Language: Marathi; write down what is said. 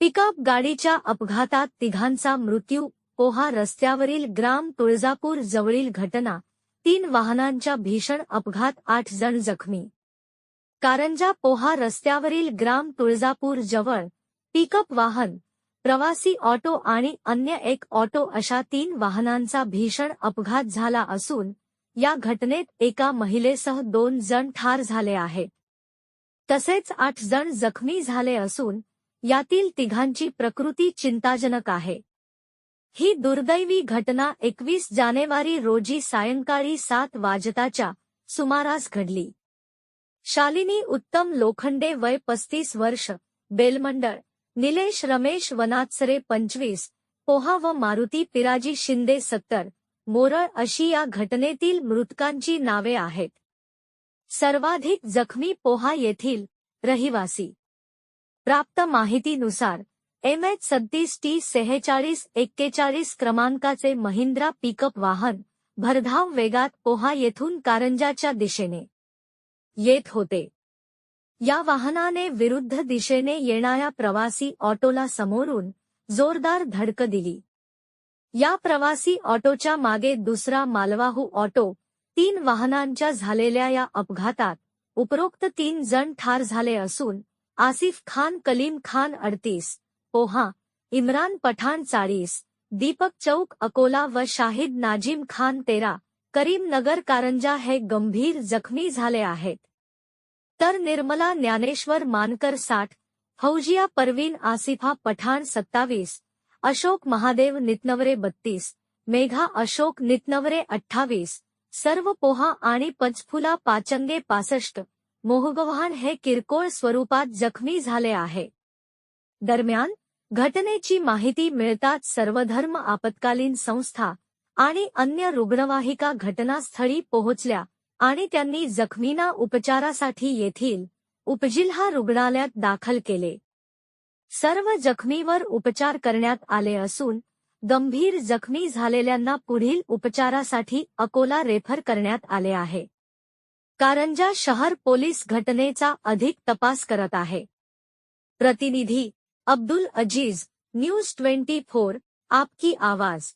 पिकअप गाडीच्या अपघातात तिघांचा मृत्यू पोहा रस्त्यावरील ग्राम तुळजापूर जवळील घटना तीन वाहनांच्या भीषण अपघात आठ जण जखमी. कारंजा पोहा रस्त्यावरील ग्राम तुळजापूर जवळ पिकअप वाहन प्रवासी ऑटो आणि अन्य एक ऑटो अशा तीन वाहनांचा भीषण अपघात झाला असून या घटनेत एका महिलेसह दोन जण ठार झाले आहेत तसेच आठ जण जखमी झाले असून यातील तिघांची प्रकृती चिंताजनक आहे. ही दुर्दैवी घटना एकवीस जानेवारी रोजी सायंकाळी सात वाजताच्या सुमारास घडली. शालिनी उत्तम लोखंडे वय पस्तीस वर्ष बेलमंडळ निलेश रमेश वनात्सरे पंचवीस पोहा व मारुती पिराजी शिंदे सत्तर मोरळ अशी या घटनेतील मृतकांची नावे आहेत. सर्वाधिक जखमी पोहा येथील रहिवासी प्राप्त माहितीनुसार एम एच सत्तीस टी सेहेचाळीस एक्केचाळीस क्रमांकाचे महिंद्रा पिकअप वाहन भरधाव वेगात पोहा येथून कारंजाच्या दिशेने येत होते. या वाहनाने विरुद्ध दिशेने येणाऱ्या प्रवासी ऑटोला समोरून जोरदार धडक दिली. या प्रवासी ऑटोच्या मागे दुसरा मालवाहू ऑटो तीन वाहनांच्या झालेल्या या अपघातात उपरोक्त तीन जण ठार झाले असून आसिफ खान, कलीम खान अडतीस, पोहा, इम्रान पठान चाळीस, दीपक चौक, अकोला व शाहिद नाजिम खान तेरा, करीमनगर कारंजा हे गंभीर जखमी झाले आहेत. तर निर्मला ज्ञानेश्वर मानकर साठ, फौजिया परवीन आसिफा पठाण सत्तावीस, अशोक महादेव नितनवरे बत्तीस, मेघा अशोक नितनवरे अठ्ठावीस, सर्व पोहा आणि पंचफुला पाचंगे पासष्ट. मोहगव्हाण हे किरकोळ स्वरूपात जखमी झाले आहे. दरम्यान घटनेची माहिती मिळताच सर्वधर्म आपत्कालीन संस्था आणि अन्य रुग्णवाहिका घटनास्थळी पोहोचल्या आणि त्यांनी जखमींना उपचारासाठी येथील उपजिल्हा रुग्णालयात दाखल केले. सर्व जखमीवर उपचार करण्यात आले असून गंभीर जखमी झालेल्यांना पुढील उपचारासाठी अकोला रेफर करण्यात आले आहे. कारंजा शहर पोलीस घटनेचा अधिक तपास करत आहे. प्रतिनिधी Abdul Aziz news twenty four आपकी आवाज.